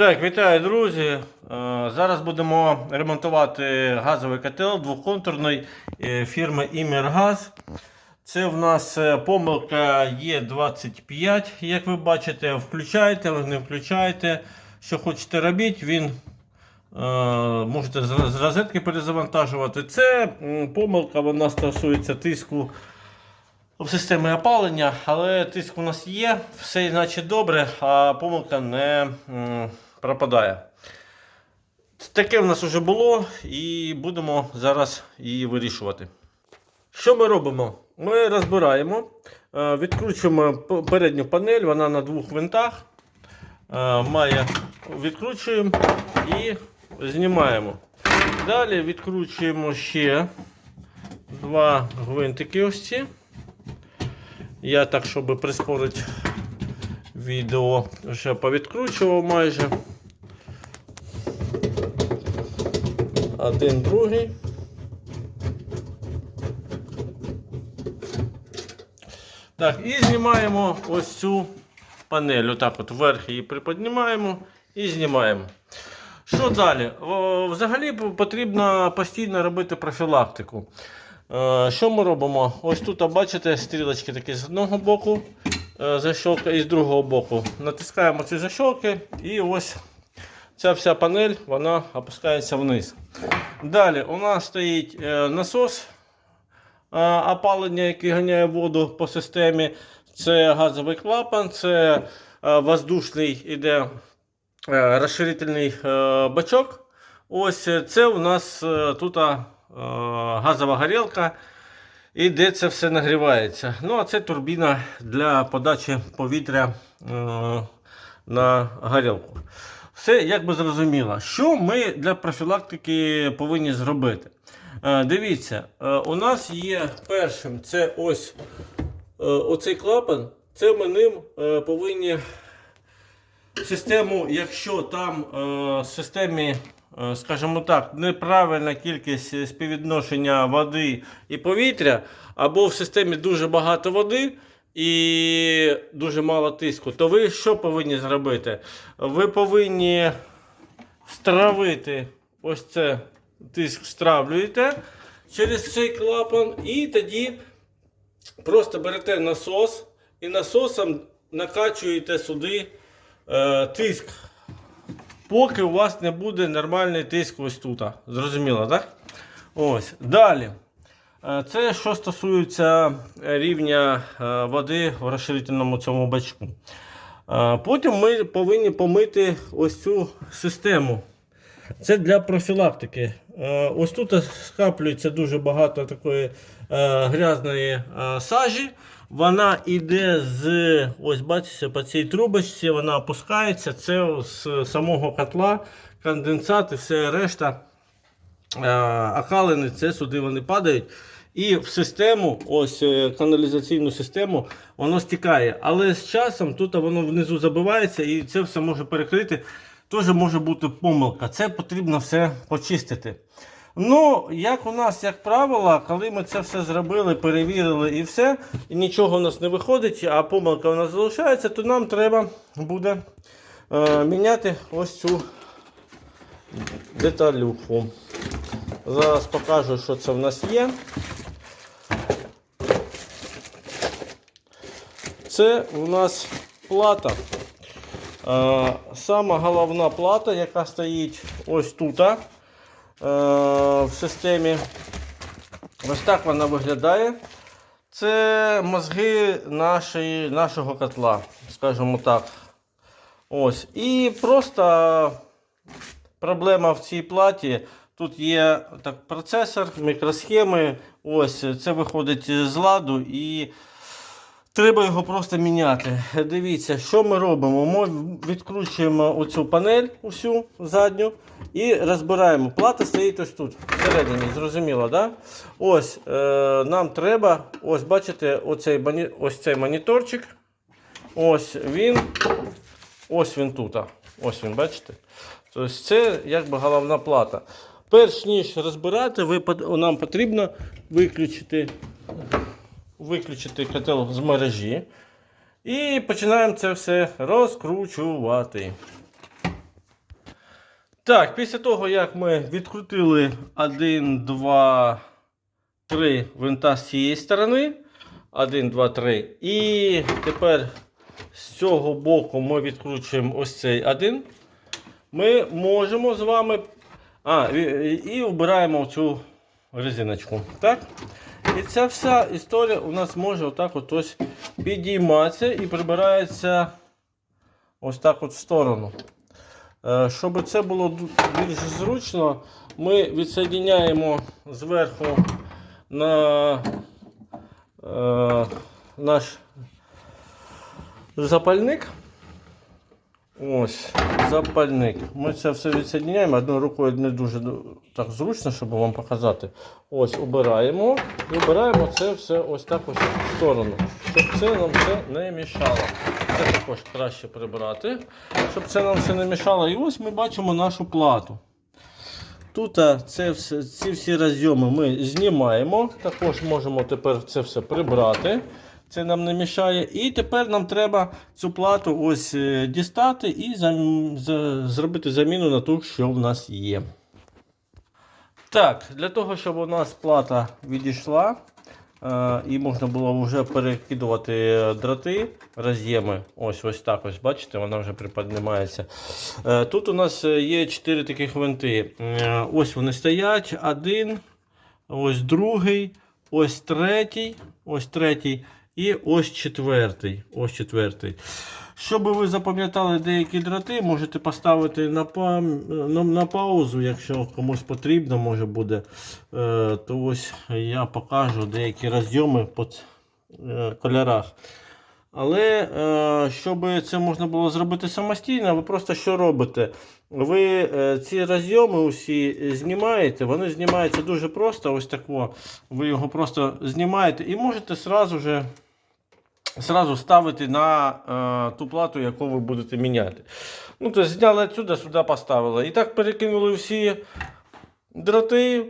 Так, вітаю, друзі. Е, Зараз будемо ремонтувати газовий котел двохконтурний е, фірми Імергаз. Це в нас е, помилка Є25, як ви бачите, включаєте, не включаєте. Що хочете робіть, він можете з розетки перезавантажувати. Це помилка, вона стосується тиску в системі опалення, але тиск у нас є, все іначе добре, а помилка не пропадає. Таке в нас вже було і будемо зараз її вирішувати. Що ми робимо? Ми розбираємо, е, відкручуємо передню панель, вона на двох винтах. Е, Має відкручуємо і знімаємо. Далі відкручуємо ще два гвинтики ось ці. Я так, щоб прискорити відео, вже повідкручував майже. Один другий. Так, і знімаємо ось цю панель. Отак от вверх її приподнімаємо і знімаємо. Що далі? Взагалі потрібно постійно робити профілактику. Е, Що ми робимо? Ось тут, бачите, стрілочки такі з одного боку, е, защолка і з другого боку. Натискаємо ці защолки і ось ця вся панель вона опускається вниз. Далі у нас стоїть е, насос е, опалення, який ганяє воду по системі. Це газовий клапан, це воздушний іде розширительний бачок. Ось це у нас тут газова горілка. І де це все нагрівається. Ну, а це турбіна для подачі повітря е, на горілку. Все як би зрозуміло. Що ми для профілактики повинні зробити? Е, дивіться, е, у нас є першим це ось е, оцей клапан. Це ми ним е, повинні систему, якщо там е, в системі, скажімо так, неправильна кількість співвідношення води і повітря, або в системі дуже багато води і дуже мало тиску, то ви що повинні зробити? Ви повинні стравити ось це тиск стравлюєте через цей клапан, і тоді просто берете насос і насосом накачуєте сюди е, тиск. Поки у вас не буде нормальний тиск ось тут. Зрозуміло, так? Ось. Далі. Е, Це що стосується рівня е, води в розширительному цьому бачку. Е, Потім ми повинні помити ось цю систему. Це для профілактики. Ось тут скаплюється дуже багато такої грязної сажі. Вона йде з, ось бачите, по цій трубочці, вона опускається. Це з самого котла, конденсат і все решта е, окалини, це сюди вони падають. І в систему, ось е, каналізаційну систему, воно стікає. Але з часом тут воно внизу забивається і це все може перекрити. Теж може бути помилка. Це потрібно все почистити. Ну, як у нас, як правило, коли ми це все зробили, перевірили і все, і нічого у нас не виходить, а помилка у нас залишається, то нам треба буде е, міняти ось цю деталюку. Зараз покажу, що це в нас є. Це у нас плата. Е, Сама головна плата, яка стоїть ось тут в системі. Ось так вона виглядає. Це мозги нашої, нашого котла, скажімо так. Ось. І просто проблема в цій платі. Тут є так, процесор, мікросхеми. Ось це виходить з ладу і треба його просто міняти. Дивіться, що ми робимо. Ми відкручуємо оцю панель усю задню і розбираємо. Плата стоїть ось тут, всередині, зрозуміло, да? Ось е, нам треба, ось бачите, оцей, ось цей моніторчик. Ось він. Ось він тут. Ось він, бачите? Тобто це якби головна плата. Перш ніж розбирати, ви, нам потрібно виключити, виключити котел з мережі. І починаємо це все розкручувати. Так, після того, як ми відкрутили 1, 2, 3 винта з цієї сторони. 1, 2, 3. І тепер з цього боку ми відкручуємо ось цей один. Ми можемо з вами. А, і, обираємо цю резиночку. Так? І ця вся історія у нас може отак от ось підійматися і прибирається ось так от в сторону. Е, Щоб це було більш зручно, ми відсоединяємо зверху на е, наш запальник. Ось, запальник. Ми це все відсоединяємо. Одною рукою не дуже так зручно, щоб вам показати. Ось, обираємо і обираємо це все ось так ось в сторону, щоб це нам все не мішало. Це також краще прибрати, щоб це нам все не мішало. І ось ми бачимо нашу плату. Тут це все, ці всі розйоми ми знімаємо. Також можемо тепер це все прибрати. Це нам не мішає. І тепер нам треба цю плату ось е, дістати і зам- за- зробити заміну на ту, що в нас є. Так, для того, щоб у нас плата відійшла е, і можна було вже перекидувати дроти, роз'єми. Ось ось так ось, бачите, вона вже приподнімається. Е, тут у нас е, є 4 таких винти. Е, ось вони стоять. Один, ось другий, ось третій, ось третій і ось четвертий. Ось четвертий. Щоб ви запам'ятали деякі дроти, можете поставити на, па... на, на паузу, якщо комусь потрібно, може буде. Е, то ось я покажу деякі розйоми по е, кольорах. Але е, щоб це можна було зробити самостійно, ви просто що робите? Ви е, ці розйоми усі знімаєте, вони знімаються дуже просто. Ось тако. Ви його просто знімаєте і можете сразу же сразу ставити на е, ту плату, яку ви будете міняти. Ну, тобто зняли отсюди, сюди поставили. І так перекинули всі дроти,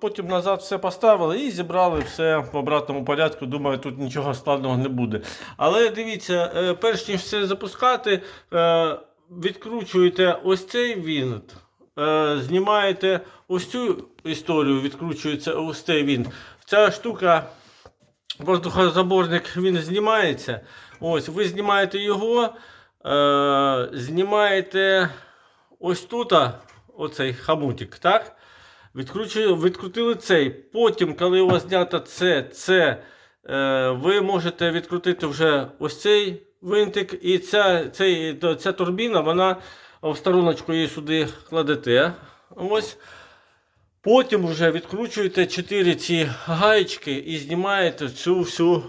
потім назад все поставили і зібрали все в обратному порядку. Думаю, тут нічого складного не буде. Але дивіться, е, перш ніж все запускати, е, відкручуєте ось цей вінт. Е, знімаєте ось цю історію, відкручується ось цей вінт. Ця штука воздухозаборник він знімається. Ось, ви знімаєте його, е, знімаєте ось тут, оцей хамутик, так? Відкрутили цей. Потім, коли у вас знято це, це, е, ви можете відкрутити вже ось цей винтик. І ця, цей, ця турбіна, вона в стороночку її сюди кладете. Ось. Потім вже відкручуєте 4 ці гаєчки і знімаєте цю всю е,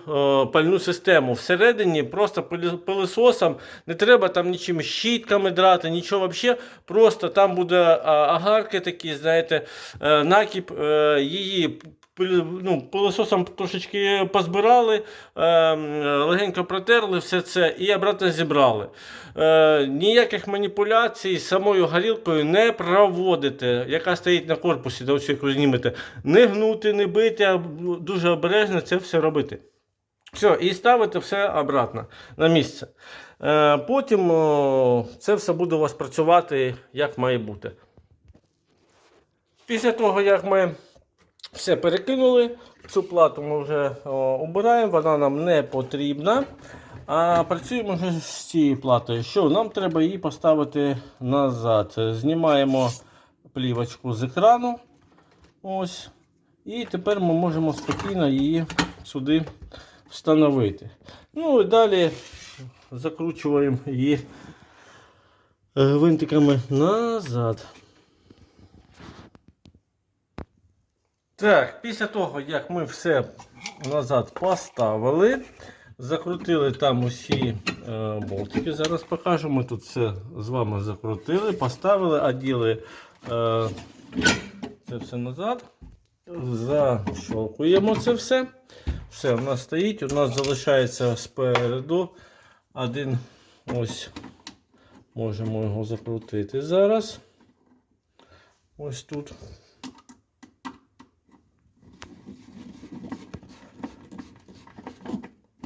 пальну систему. Всередині просто пилососом, не треба там нічим щітками драти, нічого взагалі. Просто там буде агарки такі, знаєте, е, накіп, е, її ну, пилососом трошечки позбирали, е, легенько протерли все це і обратно зібрали. Е, ніяких маніпуляцій самою горілкою не проводите, яка стоїть на корпусі, до яку знімете. Не гнути, не бити, а дуже обережно це все робити. Все, і ставите все обратно на місце. Е, потім о, це все буде у вас працювати як має бути. Після того, як ми все перекинули, цю плату ми вже обираємо, вона нам не потрібна. А працюємо вже з цією платою. Що? Нам треба її поставити назад. Знімаємо плівочку з екрану. Ось. І тепер ми можемо спокійно її сюди встановити. Ну і далі закручуємо її е, гвинтиками назад. Так, після того, як ми все назад поставили, закрутили там усі е, болтики. Зараз покажу. Ми тут все з вами закрутили, поставили, оділи е, це все назад. Защолкуємо це все. Все, у нас стоїть. У нас залишається спереду один ось. Можемо його закрутити зараз. Ось тут.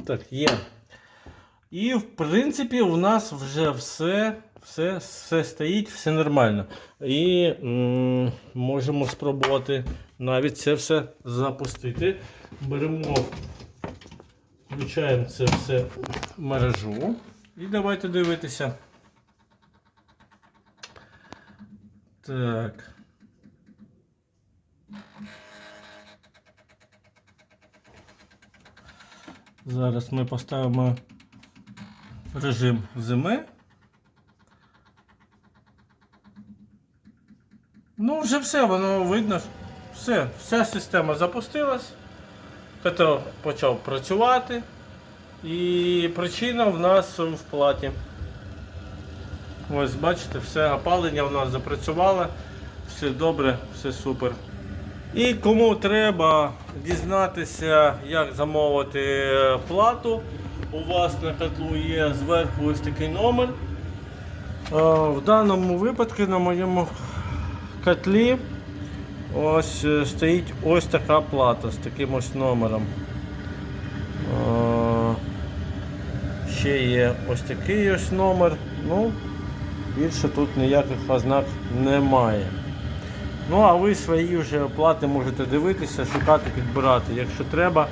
Так, є. І в принципі у нас вже все, все, все стоїть, все нормально. І м, можемо спробувати навіть це все запустити. Беремо, включаємо це все мережу. І давайте дивитися. Так. Зараз ми поставимо режим зими. Ну, вже все, воно видно. Все, вся система запустилась. Котел почав працювати. І причина в нас в платі. Ось бачите, все опалення в нас запрацювало. Все добре, все супер. І кому треба дізнатися, як замовити плату, у вас на котлу є зверху ось такий номер. Е, В даному випадку на моєму котлі ось е, стоїть ось така плата з таким ось номером. Е, Ще є ось такий ось номер. Ну, більше тут ніяких ознак немає. Ну, а ви свої вже плати можете дивитися, шукати, підбирати. Якщо треба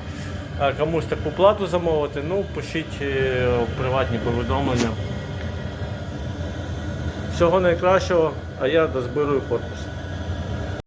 комусь таку плату замовити, ну пишіть е, приватні повідомлення. Всього найкращого, а я дозбирую корпус.